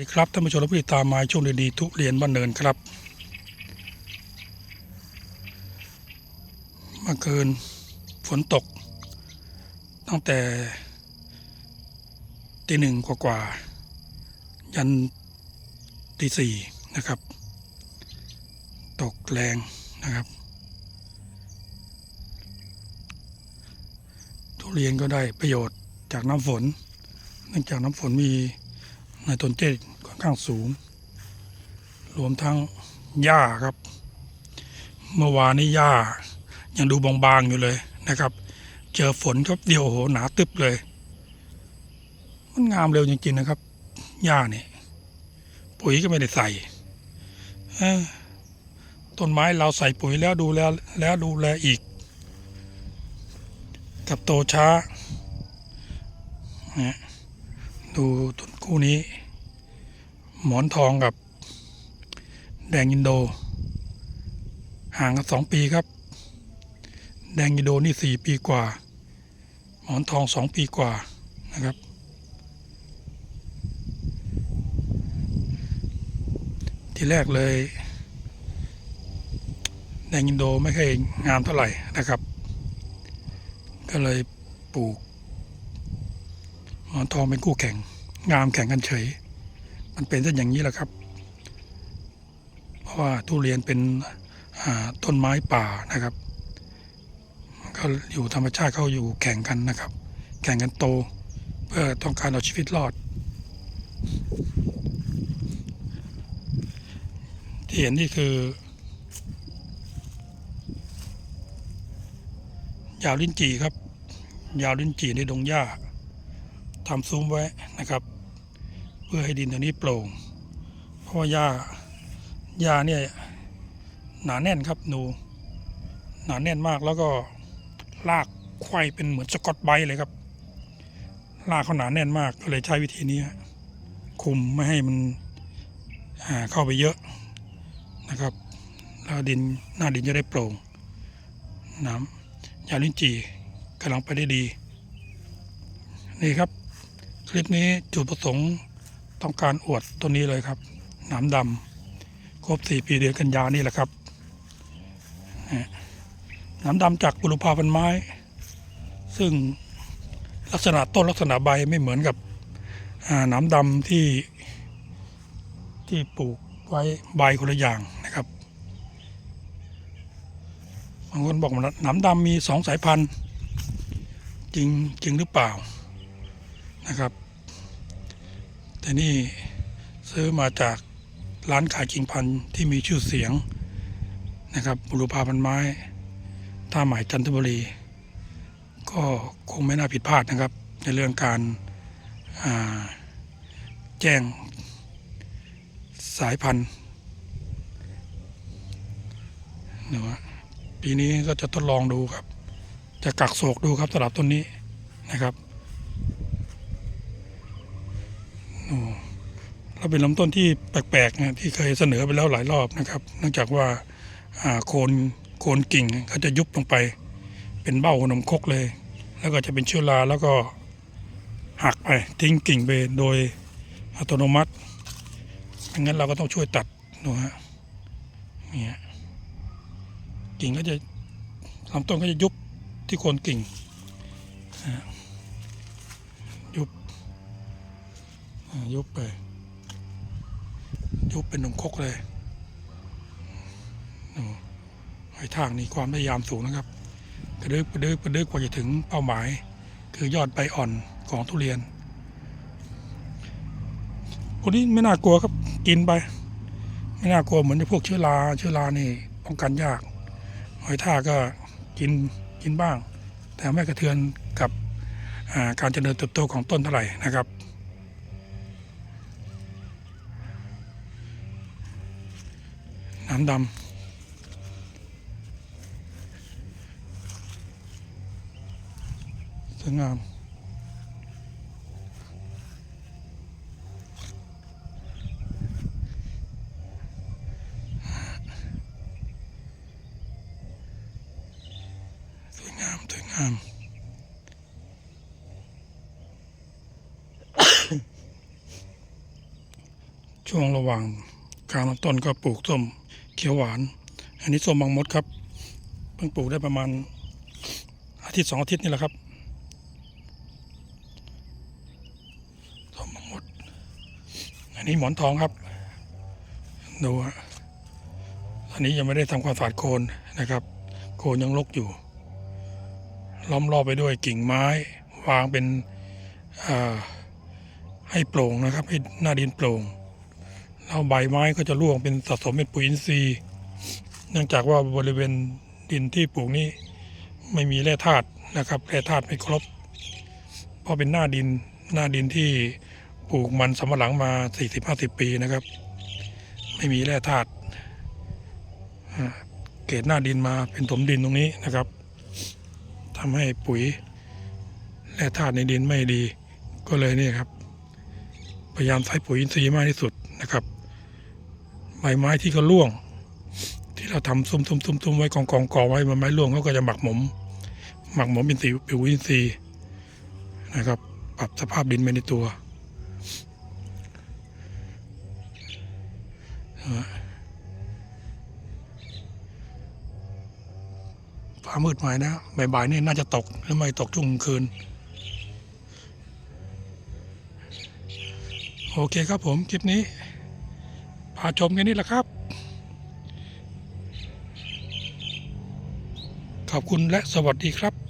ดีครับท่านผู้ชมและผู้ติดตามมาช่วงดีๆทุเรียนบ้านเนินครับ เมื่อคืนฝนตก ตั้งแต่ตีหนึ่งกว่าๆยันตีสี่นะครับ ตกแรงนะครับ ทุเรียนก็ได้ประโยชน์จากน้ำฝน เนื่องจากน้ำฝนมี ไนโตรเจนค่อนข้างสูง รวมทั้งหญ้าครับ เมื่อวานนี้หญ้ายังดูบางๆอยู่เลยนะครับ เจอฝนครับเดียวโหหนาตึบเลย มันงามเร็วจริงๆนะครับหญ้าเนี่ยปุ๋ยก็ไม่ได้ใส่ต้นไม้เราใส่ปุ๋ยแล้วดูแลแล้วดูแลอีก กับโตช้านะดูต้นคู่นี้ หมอนทองกับแดงอินโด ห่างกันสองปีครับ แดงอินโดนี่สี่ปีกว่า หมอนทองสองปีกว่านะครับ ที่แรกเลย แดงอินโดไม่ค่อยงามเท่าไหร่นะครับ ก็เลยปลูก หมอนทองเป็นคู่แข่ง งามแข่งกันเฉย มันเป็นเช่นอย่างนี้แหละครับ เพราะว่าทุเรียนเป็นต้นไม้ป่านะครับก็อยู่ธรรมชาติเขาอยู่แข่งกันนะครับ แข่งกันโต เพื่อต้องการเอาชีวิตรอด ที่เห็นนี่คือ ยาวลิ้นจี่ครับ ยาวลิ้นจี่ในดงหญ้าทำซุ้มไว้นะครับ พื่อให้ดินตัวนี้โปร่ง เพราะว่าหญ้าหญ้าเนี่ยหนาแน่นครับหนูหนาแน่นมากแล้วก็ลากไขว้เป็นเหมือนสกอตไบเลยครับ ลากเขาหนาแน่นมากก็เลยใช้วิธีนี้คุมไม่ให้มันอ่าเข้าไปเยอะนะครับแล้วดินหน้าดินจะได้โปร่งน้ำยาลิ้นจี่กำลังไปได้ดี นี่ครับ คลิปนี้จุดประสงค์ ต้องการอวดตัวนี้เลยครับหนามดำครบสี่ปีเดือนกันยานี่แหละครับหนามดำจากบุรุพาพันไม้ ซึ่งลักษณะต้นลักษณะใบไม่เหมือนกับหนามดำที่ที่ปลูกไว้ใบคนละอย่างนะครับบางคนบอกว่าหนามดำมีสองสายพันธุ์จริงจริงหรือเปล่านะครับ แต่นี่ซื้อมาจากร้านขายกิ่งพันธุ์ที่มีชื่อเสียงนะครับบุรุพาพันไม้ท่าหมายจันทบุรี ก็คงไม่น่าผิดพลาดนะครับ ในเรื่องการาแจ้งสายพันธุ์เดี๋ยวปีนี้ก็จะทดลองดูครับ จะกักโศกดูครับสำหรับต้นนี้นะครับ โอ้แล้ว เป็นลำต้นที่แปลกๆนะที่เคยเสนอไปแล้วหลายรอบนะครับ เนื่องจากว่าโคนโคนกิ่งเขาจะยุบลงไป เป็นเบ้าขนมคกเลย แล้วก็จะเป็นเชื้อราแล้วก็หักไปทิ้งกิ่งไปโดยอัตโนมัติไม่งั้นเราก็ต้องช่วยตัดดูฮะเนี่ยกิ่งก็จะลำต้นก็จะยุบที่โคนกิ่งฮะยุบยุบไป ยุบเป็นหนุ่มคกเลยโอ้หอยทากนี่ความพยายามสูงนะครับ กระดึกกระดึกกระดึกกว่าจะถึงเป้าหมาย คือยอดใบอ่อนของทุเรียนคนนี้ไม่น่ากลัวครับกินไป ไม่น่ากลัวเหมือนพวกเชื้อราเชื้อรานี่ป้องกันยาก หอยทากก็กินกินบ้าง แต่ไม่กระเทือนกับการเจริญเติบโตของต้นเท่าไหร่นะครับ น้ำดำสวยงามสวยงามสวยงามนช่วงระหว่างกลางลำต้นก็ปลูกส้ม เขียวหวาน อันนี้ส้มบางมดครับ เพิ่งปลูกได้ประมาณ อาทิตย์สองอาทิตย์นี่แหละครับส้มบางมด อันนี้หมอนทองครับ ดูฮะอันนี้ยังไม่ได้ทำความสะอาดโคนนะครับ โคนยังรกอยู่ ล้อมรอบไปด้วยกิ่งไม้ วางเป็นให้โปร่งนะครับ ให้หน้าดินโปร่ง แล้วใบไม้ก็จะร่วงเป็นสะสมเป็นปุ๋ยอินทรีย์ เนื่องจากว่าบริเวณดินที่ปลูกนี้ไม่มีแร่ธาตุนะครับแร่ธาตุไม่ครบ เพราะเป็นหน้าดินหน้าดินที่ปลูกมันสำปะหลังมา 40-50 ปีนะครับ ไม่มีแร่ธาตุเกรดหน้าดินมาเป็นถมดินตรงนี้นะครับทำให้ปุ๋ยแร่ธาตุในดินไม่ดี ก็เลยนี่ครับ พยายามใส่ปุ๋ยอินทรีย์มากที่สุดนะครับ ใบไม้ที่ก็ร่วง ที่เราทำซุ่มซุ่มซุ่มซุ่มไว้กองกองกองไว้ใบไม้ร่วงเขาก็จะหมักหมม หมักหมมเป็นสีผิวอินทรีย์นะครับ ปรับสภาพดินไปในตัวฟ้ามืดหน่นะบ่ายๆนี่น่าจะตกหรือไม่ตกช่วงคืน โอเคครับผม คลิปนี้าชมกันนี่แหละครับ ขอบคุณและสวัสดีครับ